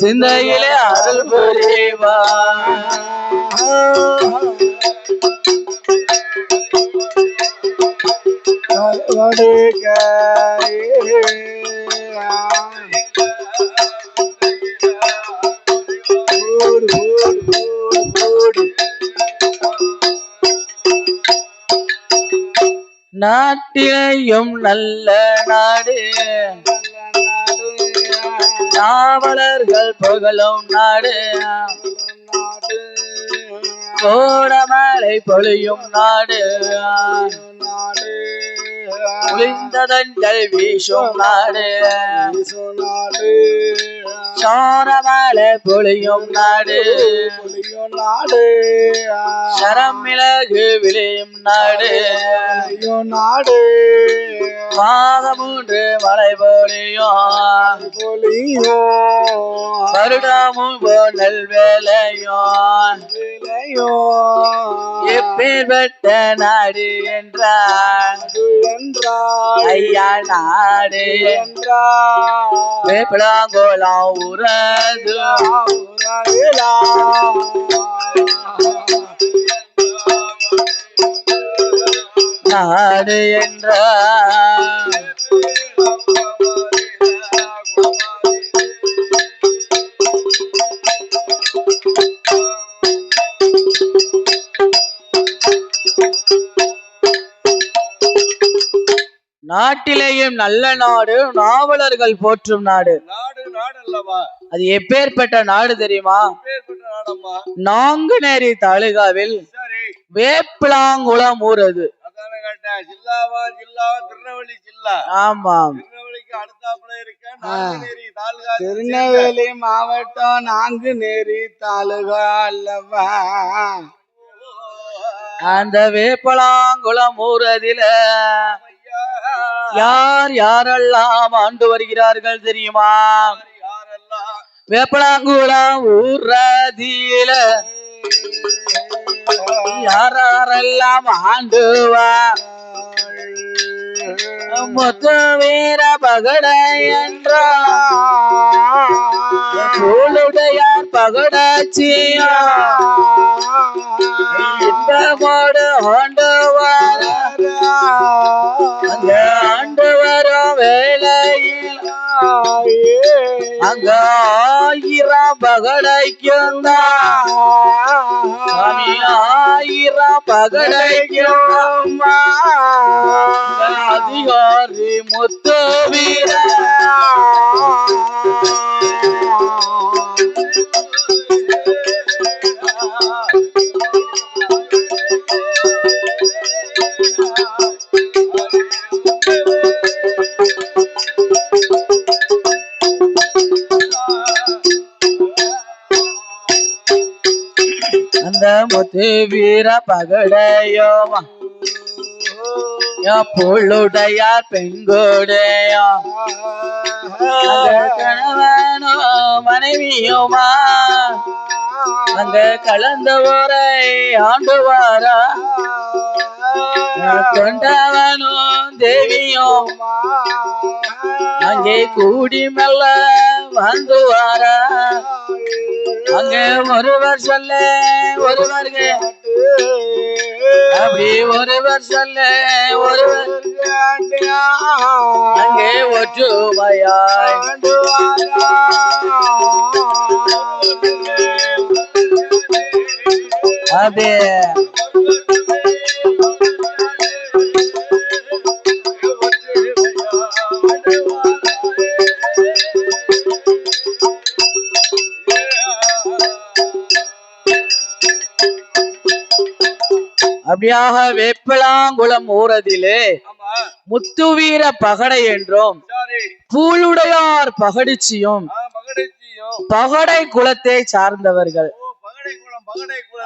சிந்தையிலே அருள் புரிவா. நாட்டிலையும் நல்ல நாடு. நாவலர்கள் புகழும் நாடு. கோடமலை பொழியும் நாடு. குளிர்ந்ததங்கள் வீசும் நாடு. சோரவால பொழியும் நாடு. பொழியும் நாடு சரமிளகு விளையும் நாடு. நாடு மாதமூன்று மலை பொழியும். பொலியோ வருடமும் நெல் வேலையும் விலையோ எப்பேற்பட்ட நாடு என்றார் என்றாய் ஐயா நாடு. என்றாய் வேப்பலாங்கோலாம் உரது நாடு என்றார் நாட்டிலேயும் நல்ல நாடு நாவலர்கள் போற்றும் நாடு. நாடு நாடு அல்லவா அது எப்பேற்பட்ட நாடு தெரியுமா? நாங்குநேரி தாலுகாவில் வேப்பிலாங்குளம் ஊர் அது ஜில்லாவா ஜில்லா திருநெல்வேலி ஜில்லா? ஆமாம். திருநெல்வேலி மாவட்டம் நாங்குநேரி தாலுகா அல்லவா? அந்த வேப்பலாங்குளம் ஊர் அதில யார் யாரெல்லாம் ஆண்டு வருகிறார்கள் தெரியுமா? வேப்பலாங்குளம் ஊரதியில யாரெல்லாம் ஆண்டுவா முத்து வீர பகடை என்றார் பகடாச்சியா இன்பமோடு ஆண்டு வர அங்க ஆண்டு அங்க ஆயிரம் பகடைக்கும் சாமி ஆயிரம் பகடைக்கும் அதிகாரி முத்து வீர அந்த முத்து வீர பகடையோமா புள்ளுடையார் பெண்குடையோ? கணவனோ மனைவியுமா? அங்க கலந்த ஊரை ஆண்டு வாரா கொண்டவனும் தேவியும் அங்கே கூடி மெல்ல வந்துவாரா அங்க ஒருவர் சொல்ல ஒருவருக்கு அப்படி ஒருவர் சொல்ல ஒருவர். அங்கே ஒற்றுமையாய். அப்படியே அப்படியாக வேப்பலாங்குளம் ஊரதிலே முத்துவீர பகடை என்றும் பூளுடையார் பகடிச்சியும் பகடை குலத்தை சார்ந்தவர்கள்.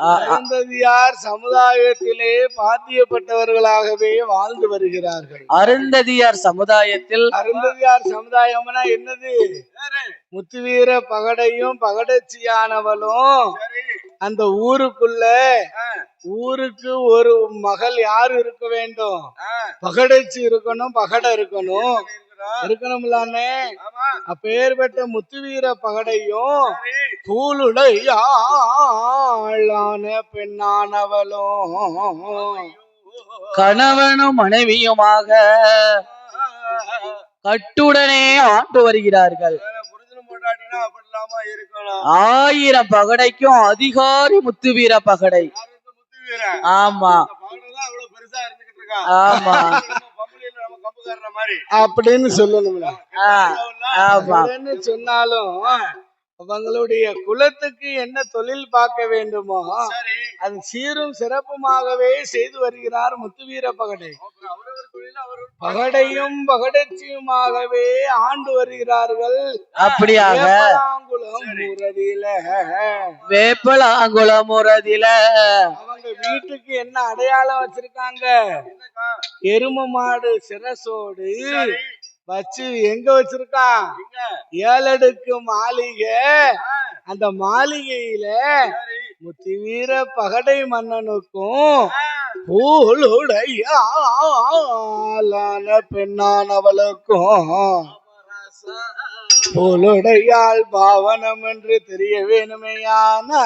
அருந்ததியார் சமுதாயத்திலே பாத்தியப்பட்டவர்களாகவே வாழ்ந்து வருகிறார்கள். அருந்ததியார் சமுதாயத்தில் அருந்ததியார் சமுதாயம்னா என்னது? முத்துவீர பகடையும் பகடச்சியானவளும். அந்த ஊருக்குள்ள ஊருக்கு ஒரு மகள் யார் இருக்க வேண்டும்? பகடச்சி இருக்கணும் பகடை இருக்கணும். இருக்கணும். இருக்கணும்ல அண்ணே ஆமா. அப்பேற்பட்ட முத்துவீர பகடையும் பூலுடையாளான பெண்ணானவளும். கணவனும் மனைவியுமாக கட்டுடனே ஆண்டு வருகிறார்கள். ஆயிரம் பகடைக்கும் அதிகாரி முத்துவீர பகடை. முத்து ஆமா. இந்த பகடை ஆமா. அப்படின்னு ஆமா. அப்படின்னு சொன்னாலும் அவங்களுடைய குலத்துக்கு என்ன தொழில் பார்க்க வேண்டுமோ சரி. அது சீரும் சிறப்புமாகவே செய்து வருகிறார் முத்துவீர பகடை. பகடையும் பகடச்சியுமாகவே ஆண்டு வருகிறார்கள். அப்படியாக வேப்பலாங்குளம் ஊரதில. வேப்பலாங்குளம் உறதில அவங்க வீட்டுக்கு என்ன அடையாளம் வச்சிருக்காங்க? எரும மாடு சிரசோடு சரி. வச்சு எங்க வச்சிருக்கான் எங்க? ஏழடுக்கு மாளிகை. அந்த மாளிகையில முத்துவீர பகடை மன்னனுக்கும் ஆ, பூலுடையாளான பெண்ணானவளுக்கும் பூலுடையாள் பாவனம் என்று தெரிய வேணுமையானா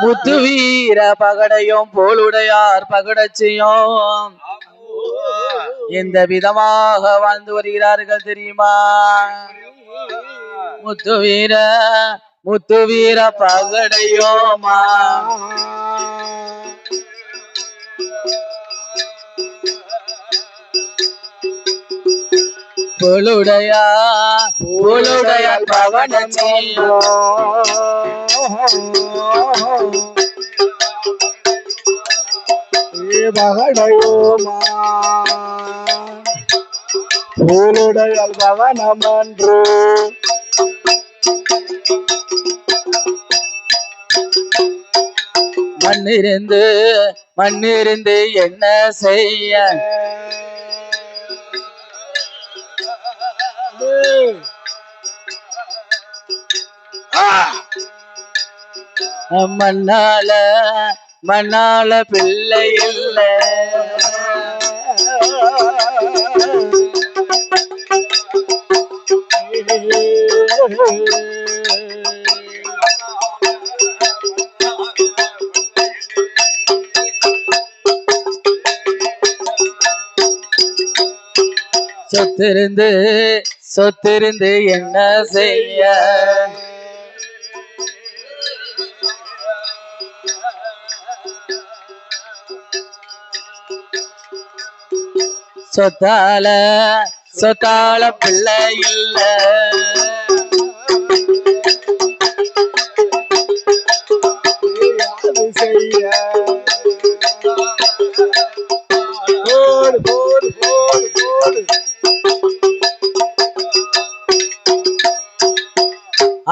முத்துவீர பகடையும் போலுடையார் பகடச்சியும் எந்த விதமாக வாழ்ந்து வருகிறார்கள் தெரியுமா? முத்து வீர பகடையோமா பொழுடையா பொழுடைய பகடச்சியும் பகடையோமா. பொழுடைய பவனமன்று. மண்ணிருந்து மண்ணிருந்து என்ன செய்ய? மண்ணால மண்ணால பிள்ளை இல்லை. சொத்திருந்து சொத்திருந்து என்ன செய்ய? சொத்தால சொத்தால பிள்ளை இல்ல.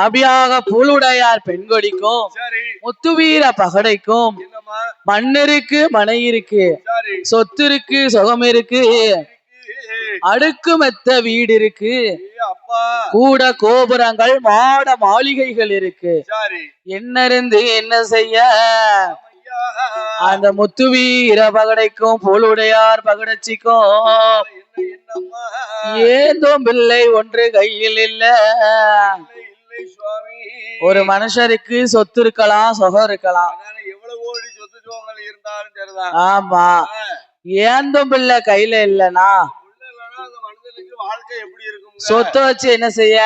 அபியாக புலுடையார் பெண்கொடிக்கும் முத்துவீர பகடைக்கும் மண்ணிருக்கு மனை இருக்கு சொத்து இருக்கு சுகம் இருக்கு அடுக்கு மெத்த வீடு இருக்கு கூட கோபுரங்கள் மாட மாளிகைகள் இருக்கு. என்ன இருந்து என்ன செய்ய? அந்த முத்துவீர பகடைக்கும் புலுடையார் பகடச்சிக்கும். ஏந்தோம் பிள்ளை ஒன்று கையில் இல்ல. ஒரு மனுஷருக்கு சொத்து இருக்கலாம் சுகம் இருக்கலாம். ஆமா. ஏந்தும் பிள்ளை கையில இல்லனா? வாழ்க்கை எப்படி இருக்கும்? சொத்தை வச்சு என்ன செய்ய?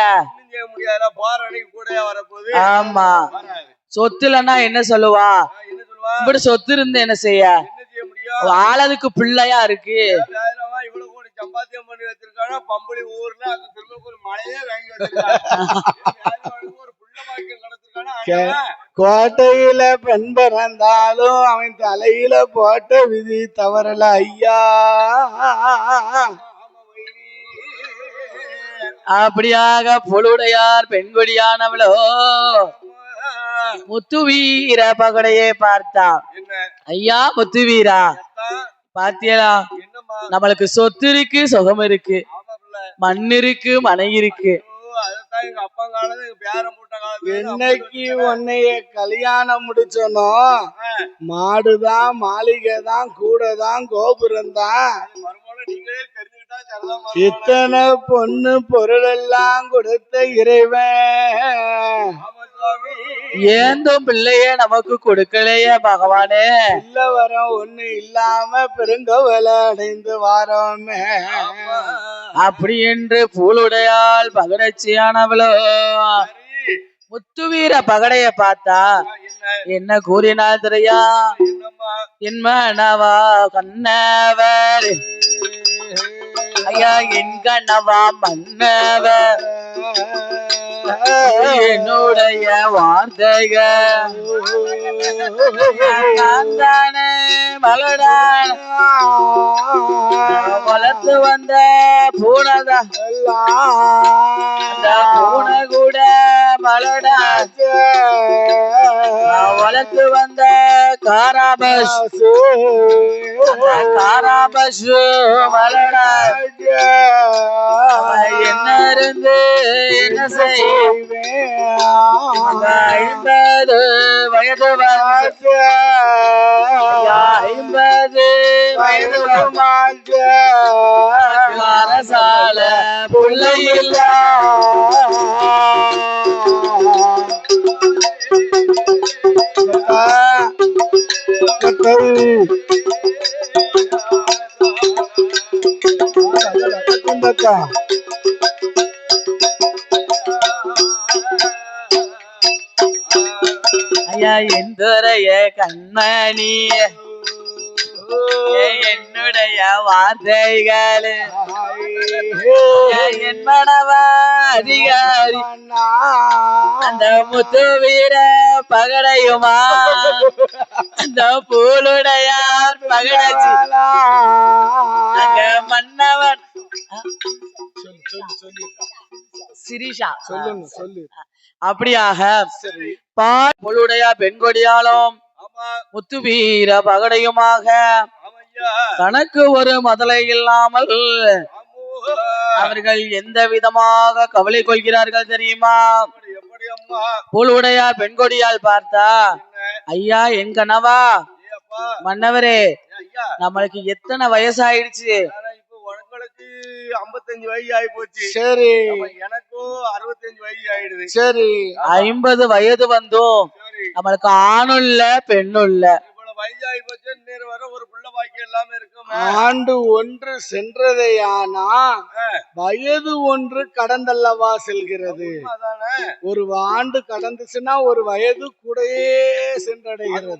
ஆமா. வராது. சொத்து இல்லைன்னா என்ன சொல்லுவா? இப்படி சொத்து இருந்து என்ன செய்ய? ஆளதுக்கு பிள்ளையா இருக்கு. சம்பாத்தியம் பண்ணி வச்சிருக்காங்க பம்பளி ஊர்ல அந்த திரும்ப ஒரு மலையே வாங்கி வச்சிருக்காங்க கோட்டையில பெண் பிறந்தாலும் அவன் தலையில போட்ட விதி தவறல ஐயா. அப்படியாக பொழுடையார் பெண்கொடியானவளோ முத்துவீர பகடையே பார்த்தா. என்ன? ஐயா முத்துவீரா அத்தான், பாத்தியலா? நம்மளுக்கு சொத்து இருக்கு சுகம் இருக்கு மண் இருக்கு மனை இருக்கு என்னைக்கு உன்னைய கல்யாணம் முடிச்சனோ மாடுதான் மாளிகை தான் கூட தான் கோபுரம் தான் இத்தனை பொண்ணு பொருள் எல்லாம் கொடுத்த இறைவன். ஏந்தும் பிள்ளைய நமக்கு கொடுக்கலையே பகவானே. இல்ல வரம் ஒண்ணு இல்லாம பெருங்கவலை அடைந்து வாரோமே. அப்படி என்று பூலுடையால் பகடச்சியானவளோ சரி. முத்துவீர பகடைய பார்த்தா என்ன? கூறினாள் தெரியா? என் மனவா கண்ணவர். ஐயா என் கனவா மன்னவ. என்னுடைய வார்த்தைகள் நான் தானே மலடான் வளர்த்து வந்த பூனதா. பூனை கூட மலடா வளர்த்து வந்த காராபஸ். அந்த காராபஸ் மலடா என்ன இருந்து என்ன செய்ய வயது வாழ்க்கை ஐம்பது வயது வந்து அரசால பிள்ளை ஐயா எந்துரைய கண்மணி என்னுடைய வார்த்தைகள். என் மனவ அதிகாரி. அந்த முத்து வீர பகடையுமா? அந்த பூலுடைய பகடச்சி. அங்க மன்னவன். சிரிஷா. சொல்லுங்க சொல்லு. அப்படியாக பெண்கொடியாலும் ஆமா முத்து வீர பகடையுமாக. தனக்கு ஒரு முதலை இல்லாமல் அவர்கள் எந்த விதமாக கவலை கொள்கிறார்கள் தெரியுமா? புலுடைய பெண்கொடியால் பார்த்தா ஐயா என் கனவா? மன்னவரே நம்மளுக்கு எத்தனை வயசாயிடுச்சு? உங்களுக்கு ஐம்பத்தஞ்சு வயசு ஆகி போச்சு. சரி. எனக்கும் அறுபத்தஞ்சு வயசு ஆயிடுது சரி ஐம்பது வயது வந்தும் நம்மளுக்கு ஆணும் இல்ல பெண்ணும் இல்ல. இவ்வளவு வயசு ஆகி போச்சு நேரம் வர ஒரு புள்ள பாக்கியம் எல்லாமே இருக்குமா. ஆண்டு ஒன்று சென்றதையானா வயது ஒன்று கடந்தல்லவா செல்கிறது. ஒரு ஆண்டு கடந்துச்சுன்னா ஒரு வயது கூடயே சென்றடைகிறது.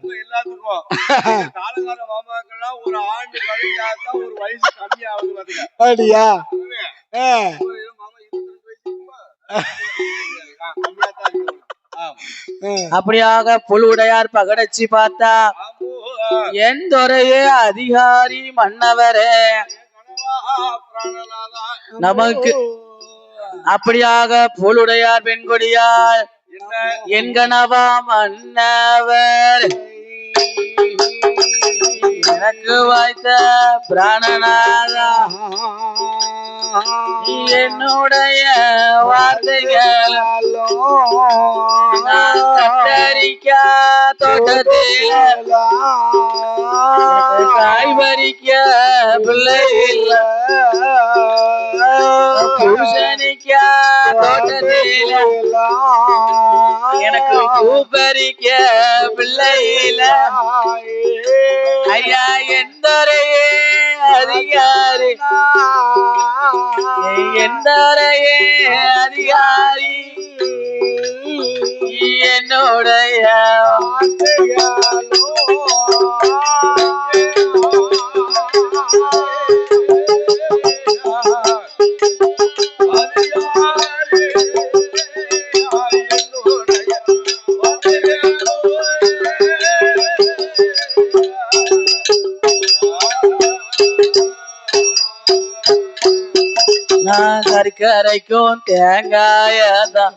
ஒரு ஆண்டு ஒரு வயசு கம்மி ஆகுது பாத்துக்க. அப்படியா? ஆ, அப்படியாக புலுடையார் பகடச்சி பார்த்தா. என் துறையே அதிகாரி மன்னவரே. நமக்கு அப்படியாக புலுடையார் பெண்கொடியார் என் கனவா மன்னவர் எனக்கு வாய்த்த பிராணநாதா என்னுடைய வார்த்தைகள் நான் கத்தரிக்க தோட்டத்தில். காய் பறிக்க பிள்ளை இல்ல பூசணிக்க தோட்டத்தில். எனக்கு பூ பறிக்க பிள்ளை இல்ல ஐயா எந்தரையே அதிகாரி எந்தரையே அதிகாரி. கரைக்கும் தேங்காயதான்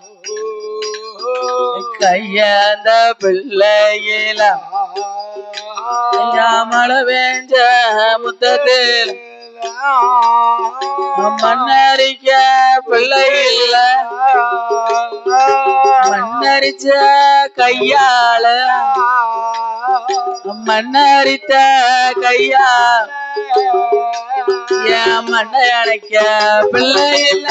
கையாந்த பிள்ளையில. மழை வேஞ்ச முத்தத்தில். மண்ணரிக்க பிள்ளை இல்ல மண்ணரிச்ச கையால. மண்ணரித்த கையா என் மண்ணை அடைக்க பிள்ளை இல்ல.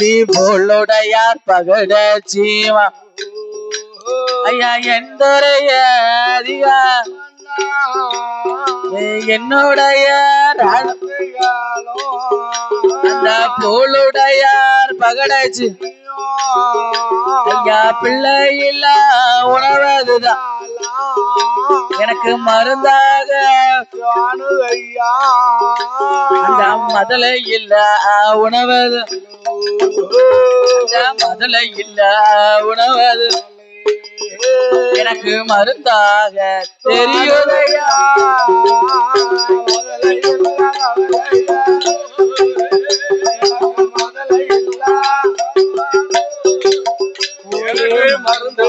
நபி போலுடையார் பகட சீவா ஐயா எந்தரைய அதிகா என்னுடைய அந்த போலுடையார் பகடாச்சு ஐயா பிள்ளை இல்ல உணவதுதான் எனக்கு மருந்தாக. அந்த மதலை இல்ல உணவது மதலை இல்ல உணவது. எனக்கு மருந்தாக தெரியுதையா? மருந்து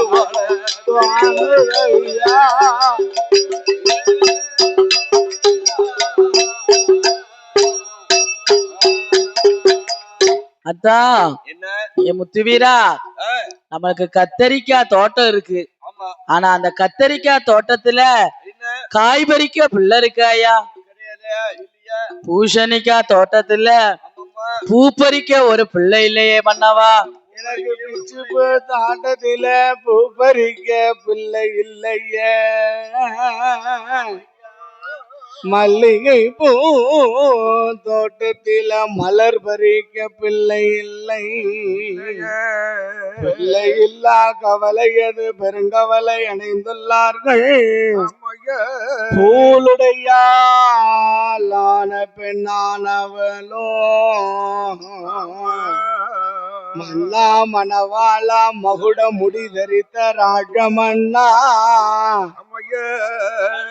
என்ன? என் முத்துவீரா நம்மளுக்கு கத்தரிக்காய் தோட்டம் இருக்கு. ஆனா அந்த கத்தரிக்காய் தோட்டத்துல காய் பறிக்க பிள்ளை இருக்காயா பூசணிக்காய் தோட்டத்துல பூ பறிக்க ஒரு பிள்ளை இல்லையே மன்னவா? எனக்கு பிச்சுப்பு பூ பறிக்க பிள்ளை இல்லையே. மல்லிகை பூ தோட்டத்தில மலர் பறிக்க பிள்ளை இல்லை. பிள்ளை இல்லா கவலை அது பெருங்கவலை அணைந்துள்ளார்கள். பூலுடையாலான பெண்ணானவளோ. மன்னா மணவாளா மகுட முடி தரித்த ராஜமன்னா.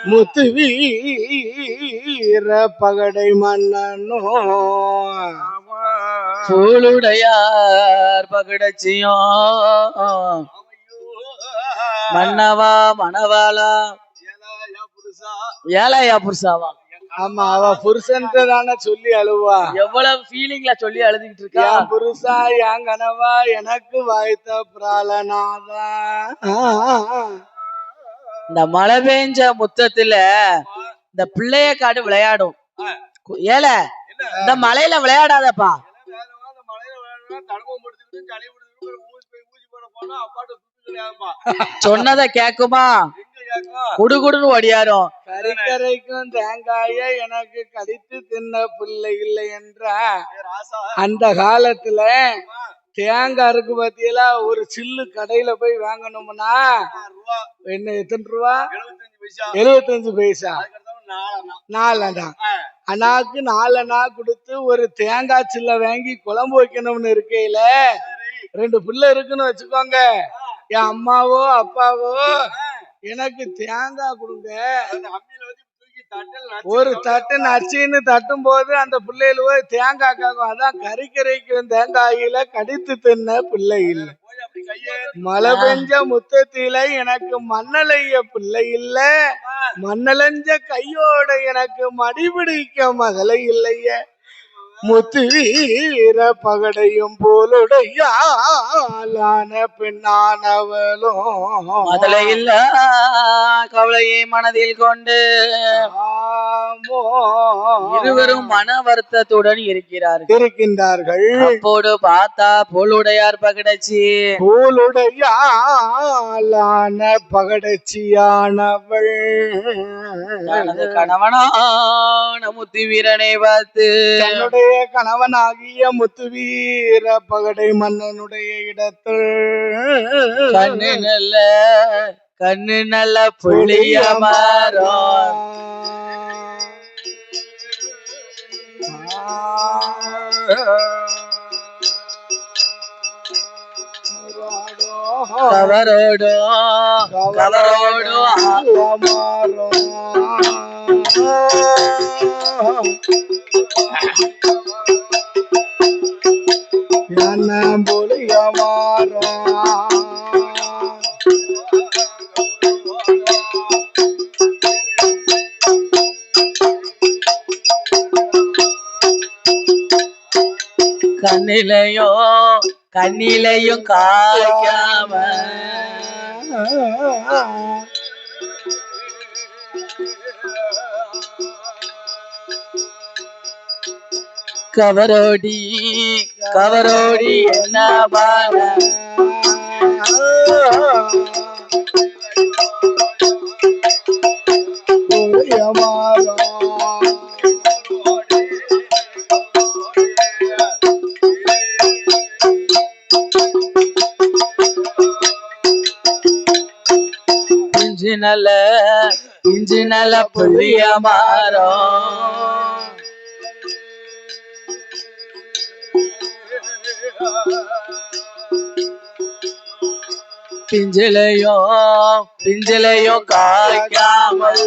முத்து வீர பகடை மன்னனோ. பூளுடையார் பகடச்சியும் மன்னவா மணவாளா. ஏழையா புருஷாவா? ஆமா அவ புருஷன்ட்டு தானே சொல்லி அழுவா. எவ்வளவு ஃபீலிங்ல சொல்லி அழுதுகிட்டு இருக்கா? புருஷா என் கனவா எனக்கு வாய்த்த பிராலநாதா இந்த மழை பெஞ்ச முத்தத்துல இந்த பிள்ளைய காடு விளையாடும். ஏலே இந்த மலையில விளையாடாதப்பா. சொன்னதை கேக்குமா? குடுகுடுன்னு ஒடியாரும் கறிக்கரைக்கும் தேங்காய எனக்கு கடித்து தின்ன பிள்ளை இல்லை என்ற அந்த காலத்துல தேங்காய் இருக்கு பாத்தீங்களா? ஒரு சில்லு கடையில போய் வாங்கணும்னா என்ன எத்தனை ரூபா? எழுபத்தஞ்சு பைசா. நாலனா அண்ணாக்கு நாலனா கொடுத்து ஒரு தேங்காய் சில்ல வாங்கி குழம்பு வைக்கணும்னு இருக்கையில ரெண்டு பிள்ளை இருக்குன்னு வச்சுக்கோங்க. என் அம்மாவோ அப்பாவோ எனக்கு தேங்காய் கொடுங்க. ஒரு தட்டு நச்சின்னு தட்டும் போது அந்த பிள்ளைகள் போய் தேங்காய் காக்கும். அதான் கறிக்கரைக்கும் தேங்காயில கடித்து தின்ன பிள்ளை இல்லை. மழை பெஞ்ச முத்தத்தில எனக்கு மண்ணலைய பிள்ளை இல்ல. மண்ணலைஞ்ச கையோட எனக்கு மடிபிடிக்க மகளை இல்லையே. முத்து வீர பகடையும் போலுடையாலான பெண்ணானவளும் முதல இல்ல கவலையை மனதில் கொண்டு. இருவரும் மன வருத்தத்துடன் இருக்கிறார்கள். இருக்கின்றார்கள். அப்போது பார்த்தா போலுடையார் பகடச்சி. போலுடையாலான பகடச்சியானவள். தனது கணவனான முத்து வீரனை பார்த்து தன்னுடைய கணவனாகிய முத்துவீர பகடை மன்னனுடைய இடத்தில். கண்ணு நல்ல கண்ணு நல்ல புள்ளிய மரம். கவரோடு. கவரோடு. என்ன புரிய மாறா கண்ணிலையும் கண்ணிலையும் காய்க்காம கவரோடி கவரோடி என்ன பாட? பிஞ்சு நல்ல பிஞ்சு நல்ல புள்ளிய மாறோம். பிஞ்சிலையோ பிஞ்சிலையோ காய்க்காமல்.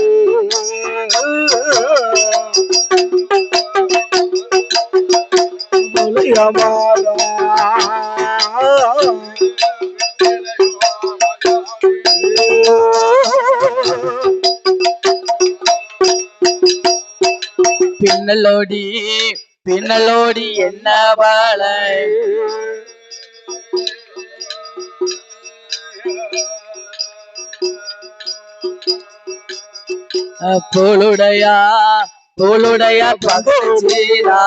பின்னலோடி பின்னலோடி என்ன வாழை? புழுடையா புழுடையா பகுச்சீரா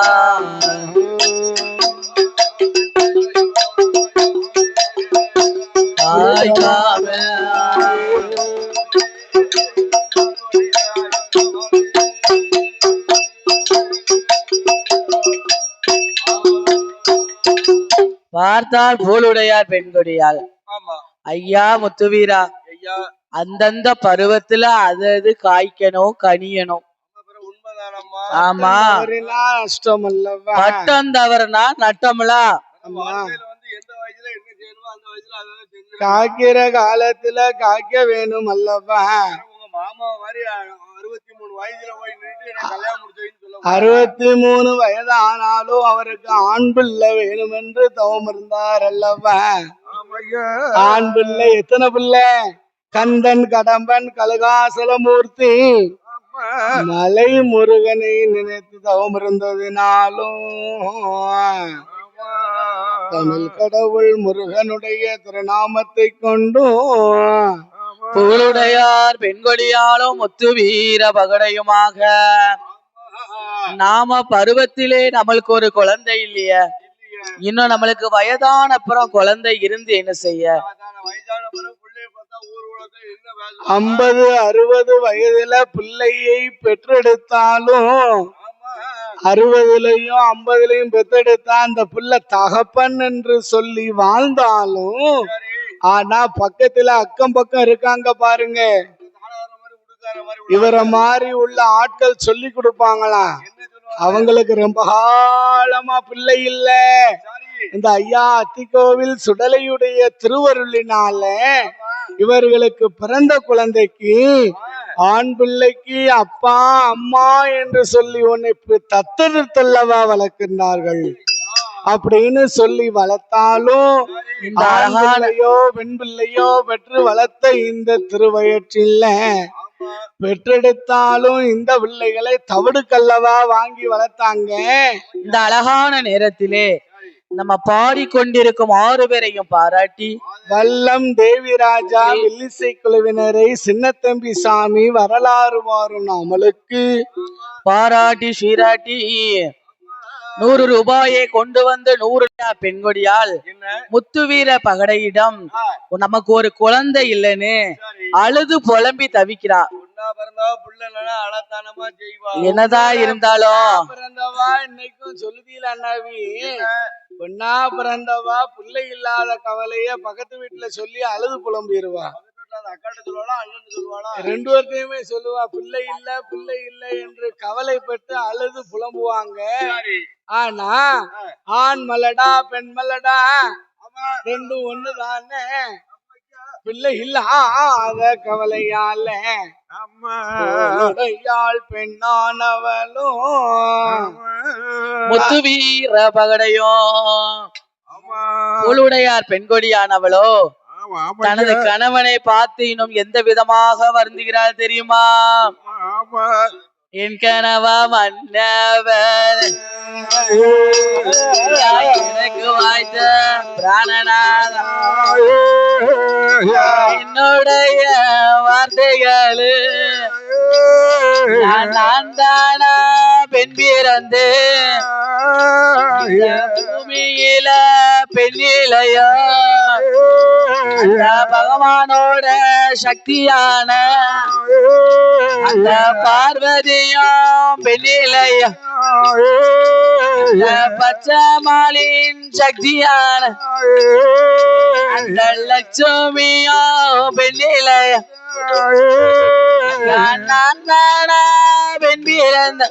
பார்த்தால் பூலுடையார் பெண்கொடியாள் ஆமா. ஐயா முத்துவீரா ஐயா. அந்தந்த பருவத்துல அது அது காய்க்கணும் கனியணும் ஆமா. நஷ்டம் அல்லவா பட்டம் தவறுனா நட்டம்லா காக்கிற காலத்துல காக்க வேணும் அல்லவா உங்க மாமா மாதிரி அறுபத்தி மூணு வயசுல போய் நின்று எனக்கு கல்யாணம் முடிச்சதுன்னு சொல்ல அறுபத்தி மூணு வயது ஆனாலும் அவருக்கு ஆண் பிள்ளை வேணும் என்று தவம் இருந்தார் அல்லவா? ஆண் பிள்ளை எத்தனை பிள்ளை? கந்தன் கடம்பன் கலகாசலமூர்த்தி மலை முருகனை நினைத்து தவம் இருந்ததினாலும் தமிழ் கடவுள் முருகனுடைய திருநாமத்தை கொண்டும் புகழுடையார் பெண்கொடியாலும் முத்துவீர பகடையுமாக. நாம பருவத்திலே நம்மளுக்கு ஒரு குழந்தை இல்லையே. இன்னும் நம்மளுக்கு வயதான அப்புறம் குழந்தை இருந்து என்ன செய்ய? ஐம்பது அறுபது வயதுல பிள்ளையை பெற்றெடுத்தாலும் அறுபதுலயும் ஐம்பதுலயும் பெத்தெடுத்தா அந்த பிள்ளை தகப்பன் என்று சொல்லி வாழ்ந்தாலும் ஆனா பக்கத்துல அக்கம் பக்கம் இருக்காங்க பாருங்க. மாதிரி இவரை மாதிரி உள்ள ஆட்கள் சொல்லி கொடுப்பாங்களாம் அவங்களுக்கு ரொம்ப காலமா பிள்ளை இல்ல. இந்த ஐயா அத்திகோவில் சுடலையுடைய திருவருளினால இவர்களுக்கு பிறந்த குழந்தைக்கு ஆண் பிள்ளைக்கு அப்பா அம்மா என்று சொல்லி உன்னை பி- தத்தெடுத்தல்லவா வளர்க்கின்றார்கள். அப்படின்னு சொல்லி வளர்த்தாலும் இந்த ஆண் அழகான பிள்ளையோ பெண் பிள்ளையோ பெற்று வளர்த்த இந்த திருவயிற்றில் ஆமா பெற்றெடுத்தாலும் இந்த பிள்ளைகளை தவிடுக்கல்லவா வாங்கி வளர்த்தாங்க. இந்த அழகான நேரத்திலே நம்ம பாடிக்கொண்டிருக்கும் ஆறு பேரையும் பாராட்டி வல்லம் தேவிராஜா வில்லிசை குழுவினரை சின்னத்தம்பி சாமி வரலாறு மாறும் நம்மளுக்கு பாராட்டி சீராட்டி நூறு ரூபாயை கொண்டு வந்து நூறு பெண்கொடியால் முத்துவீர பகடையிடம் நமக்கு ஒரு குழந்தை இல்லைன்னு அழுது புலம்பி தவிக்கிறா. என்னதான் இருந்தாலும்? பிறந்தவா இன்னைக்கும் சொல்லுதீல அண்ணாவி. பொண்ணா பிறந்தவா பிள்ளை இல்லாத கவலைய பக்கத்து வீட்டுல சொல்லி அழுது புலம்பிடுவா ரெண்டு பேர்த்தையுமே சொல்லுவா பிள்ளை இல்ல பிள்ளை இல்ல என்று கவலைப்பட்டு அழுது புலம்புவாங்க. ஆனா ஆண் மலடா பெண் மலடா? ரெண்டும் ஒண்ணுதானே? பிள்ளை இல்ல அத கவலையால உடையாள் பெண்ணானவளும் முத்துவீர பகடையும் ஆமா. உளுடையார் பெண்கொடியானவளோ தனது கணவனை பார்த்து இன்னும் எந்த விதமாக வருந்துகிறாள் தெரியுமா? என் கனவா மன்னவன். வைத்த பிராணநாதா என்னுடைய வார்த்தைகளு. நான் தானா பெண் பிறந்து? பூமியில பெண்ணிலையோ அந்த பகவானோட சக்தியான அந்த பார்வதியும் பெண்ணிலையோ அந்த பச்சை மாலின் சக்தியான அந்த லட்சுமியோ பெண்ணிலையோ பெண் பிறந்த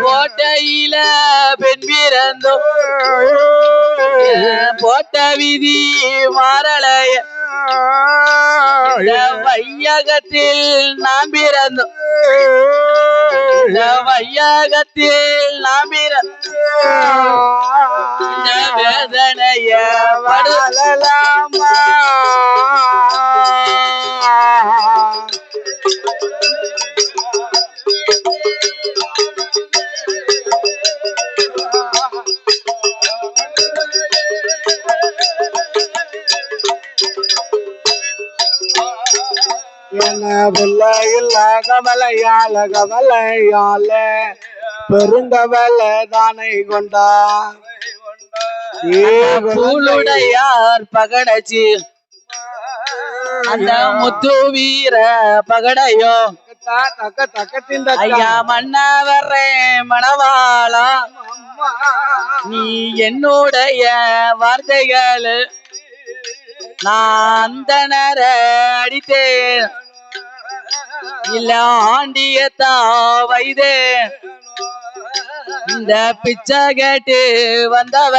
கோட்டையில பெண் பிறந்தோ போட்ட விதி மாறலைய. வையகத்தில் நாம் பிறந்தோம். வையகத்தில் நாம் பிறந்த வேதனைய வடலாமா என்ன பிள்ளையில் கவலையால கவலையால பெருங்கவலை தானை கொண்டா பூலுடையார் பகடச்சி. அந்த முத்து வீர பகடையோ தக்க தக்கத்தின் தக்க. ஐயா மன்னவரே மணவாளா. நீ என்னுடைய வார்த்தைகள். நான் அந்த நேர அடித்தேன். இல்ல ஆண்டிய தாவைதே. இந்த பிச்சை கேட்டு வந்தவ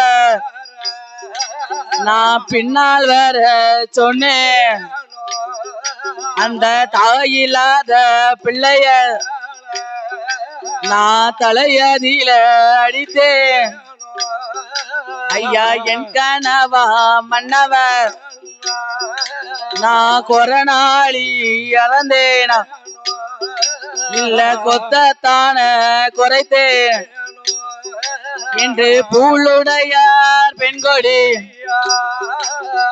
நான் பின்னால் வர சொன்னேன். அந்த தாயில்லாத பிள்ளைய நான் தலையதியில அடித்தேன். ஐயா என் கனவா மன்னவர் நான் கொரநாளி இறந்தேனா? இல்ல கொத்தத்தான குறைத்தேன். என்று பூளுடையார் பெண்கொடி.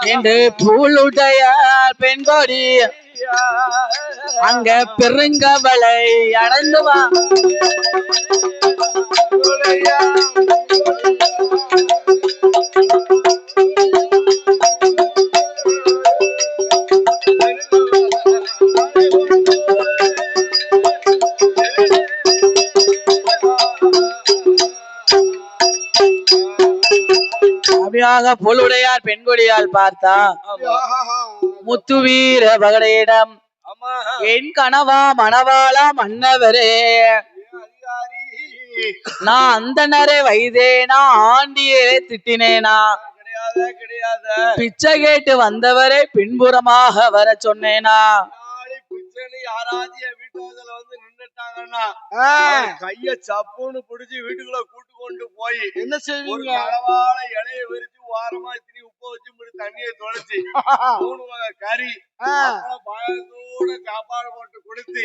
என்று பூளுடையார் பெண்கொடி. அங்க பெருங்கவளை அடைந்து வா பொருளுடையார் பெண்கொடியால் பார்த்தா முத்துவீர பகடையிடம் என் கனவா மணவாளா மன்னவரே நான் அந்தனரே வைதேனா ஆண்டியே திட்டினேனா பிச்சை கேட்டு வந்தவரை பின்புறமாக வர சொன்னேனா? யாராவது வீட்டு வந்து அவன் கைய சப்புன்னு புடிச்சு வீட்டுக்குள்ள கொண்டு போய் என்ன செய்வீங்க? அளவான இலைய விரிச்சு ஓரமா இத்தினி உப்ப வச்சு இப்படி தண்ணியை தொலைச்சு மூணு வகை கறி பயத்தோட சாப்பாடு போட்டு கொடுத்து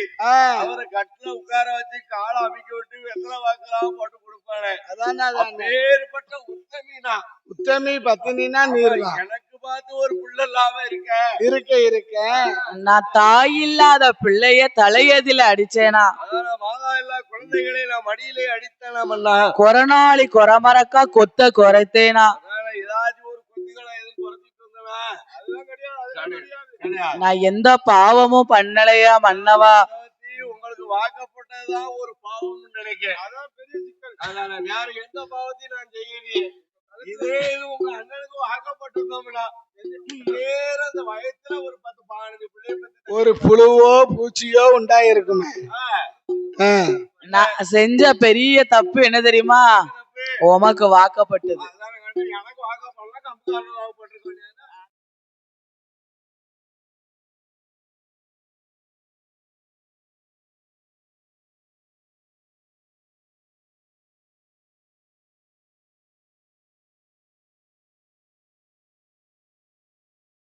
அவரை கட்டுல உட்கார வச்சு காலை அமைக்க விட்டு வெத்தலை வாக்கலாம் போட்டு கொடுப்பானே. அதானே அப்பேற்பட்ட உத்தமினா. உத்தமி பத்தினா நீர்தான். எனக்கு பார்த்து ஒரு புள்ள இல்லாம இருக்க? இருக்க இருக்க. நான் தாய் இல்லாத பிள்ளைய தலையதில அடிச்சேனா? அதான் மாதா இல்ல குழந்தைகளை நான் மடியிலே அடித்தேனாமண்ணா கொரநாளி கொரமரக்கா கொத்த குறைத்தேனா? அதனால ஏதாச்சும் ஒரு குஞ்சுகளை எதுவும் குறைச்சிட்டு அதெல்லாம் கிடையாது நான் எந்த பாவமும் பண்ணலையா மன்னவா? பத்தி உங்களுக்கு வாக்கப்பட்டதுதான் ஒரு பாவம்னு நினைக்கிறேன். அதான் பெரிய சிக்கல். அதனால வேற எந்த பாவத்தையும் நான் செய்யலையே. இதே இது உங்க அண்ணனுக்கு வாக்கப்பட்டிருந்தோம்னா நேரம் அந்த வயசுல ஒரு பத்து பதினஞ்சு பிள்ளை பெத்து ஒரு புழுவோ பூச்சியோ உண்டாயிருக்குமே. நான் செஞ்ச பெரிய தப்பு என்ன தெரியுமா? உமக்கு வாக்கப்பட்டது. எனக்கு வாக்கப்படல